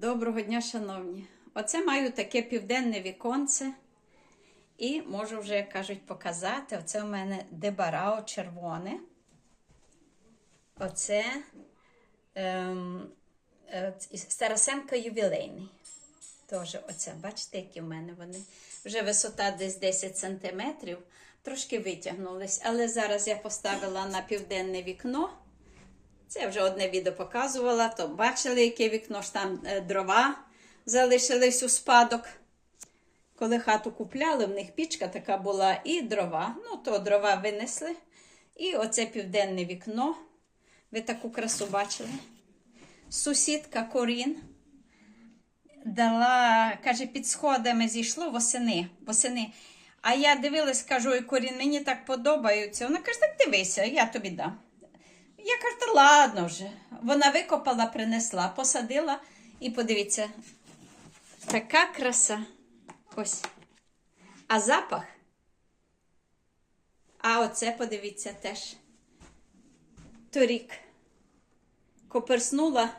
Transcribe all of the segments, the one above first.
Доброго дня, шановні. Оце маю таке південне віконце. І можу вже, як кажуть, показати. Оце у мене дебарао червоне. Оце ем, е, Старосенко ювілейний. Теж оце, бачите, які в мене вони. Вже висота десь 10 сантиметрів. Трошки витягнулись. Але зараз я поставила на південне вікно. Це я вже одне відео показувала, то бачили, яке вікно ж там е, дрова залишились у спадок. Коли хату купляли, в них пічка така була і дрова. Ну, то дрова винесли. І оце південне вікно. Ви таку красу бачили? Сусідка Корін дала, каже, під сходами зійшло восени. восени. А я дивилась, кажу, ой, Корін, мені так подобаються. Вона каже, так дивися, я тобі дам. Я кажу, ладно вже. Вона викопала, принесла, посадила і подивіться, така краса. Ось. А запах. А оце, подивіться, теж. Торік. Коперснула,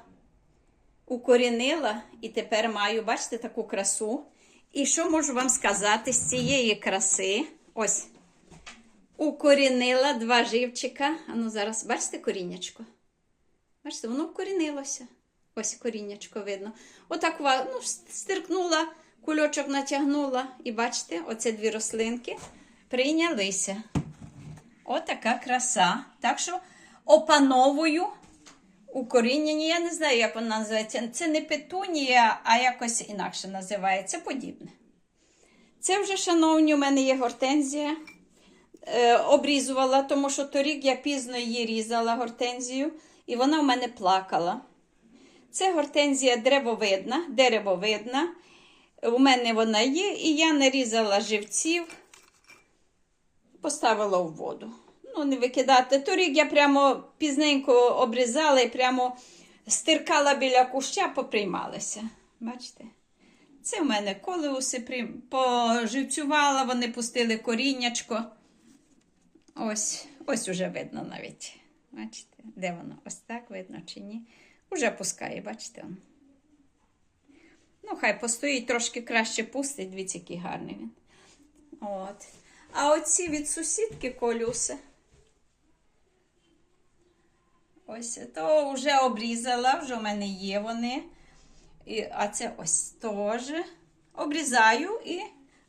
укорінила і тепер маю, бачите, таку красу. І що можу вам сказати з цієї краси? Ось. Укорінила два живчика. А ну зараз, бачите коріннячко? Бачите, воно вкорінилося. Ось коріннячко видно. Отак ну, стиркнула, кульочок натягнула. І бачите, оце дві рослинки прийнялися. Отака краса. Так що опановую укорінення. Я не знаю, як вона називається. Це не петунія, а якось інакше називається подібне. Це вже, шановні, у мене є гортензія. Е, обрізувала, тому що торік я пізно її різала гортензію, і вона в мене плакала. Це гортензія древовидна, деревовидна. У мене вона є, і я нарізала живців, поставила в воду. Ну, не викидати. Торік я прямо пізненько обрізала і прямо стиркала біля куща, поприймалися. Бачите? Це в мене колеуси поживцювала, вони пустили коріннячко. Ось, ось уже видно навіть. Бачите, де воно? Ось так видно чи ні? Уже пускає, бачите? Ну, хай постоїть, трошки краще пустить, дивіться, який гарний він. От. А оці від сусідки колюси. Ось, то вже обрізала, вже в мене є вони. І, А це ось теж. Обрізаю і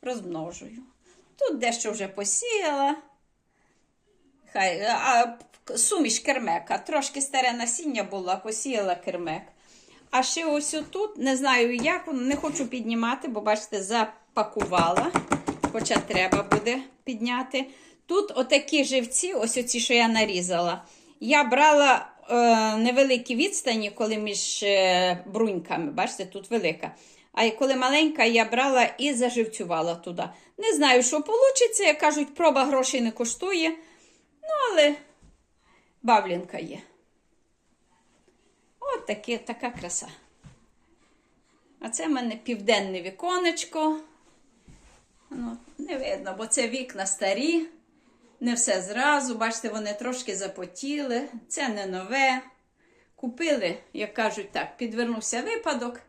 розмножую. Тут дещо вже посіяла. Хай, а, Суміш кермека. Трошки старе насіння було, посіяла кермек. А ще ось тут, не знаю як, не хочу піднімати, бо, бачите, запакувала. Хоча треба буде підняти. Тут отакі живці, ось оці, що я нарізала. Я брала е, невеликі відстані, коли між е, бруньками, бачите, тут велика. А коли маленька, я брала і заживцювала туди. Не знаю, що вийде. Як кажуть, проба грошей не коштує. Ну, але бавлінка є. От такі, така краса. А це в мене південне віконечко. Ну, Не видно, бо це вікна старі. Не все зразу. Бачите, вони трошки запотіли. Це не нове. Купили, як кажуть так, підвернувся випадок,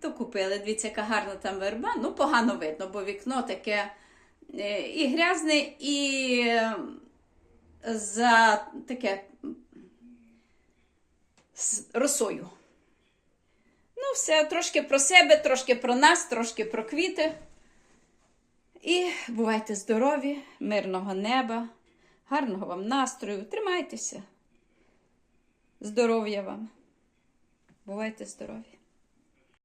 то купили. Дивіться, яка гарна там верба. Ну, погано видно, бо вікно таке е, і грязне, і за таке з росою. Ну, все, трошки про себе, трошки про нас, трошки про квіти. І бувайте здорові, мирного неба, гарного вам настрою. Тримайтеся. Здоров'я вам. Бувайте здорові!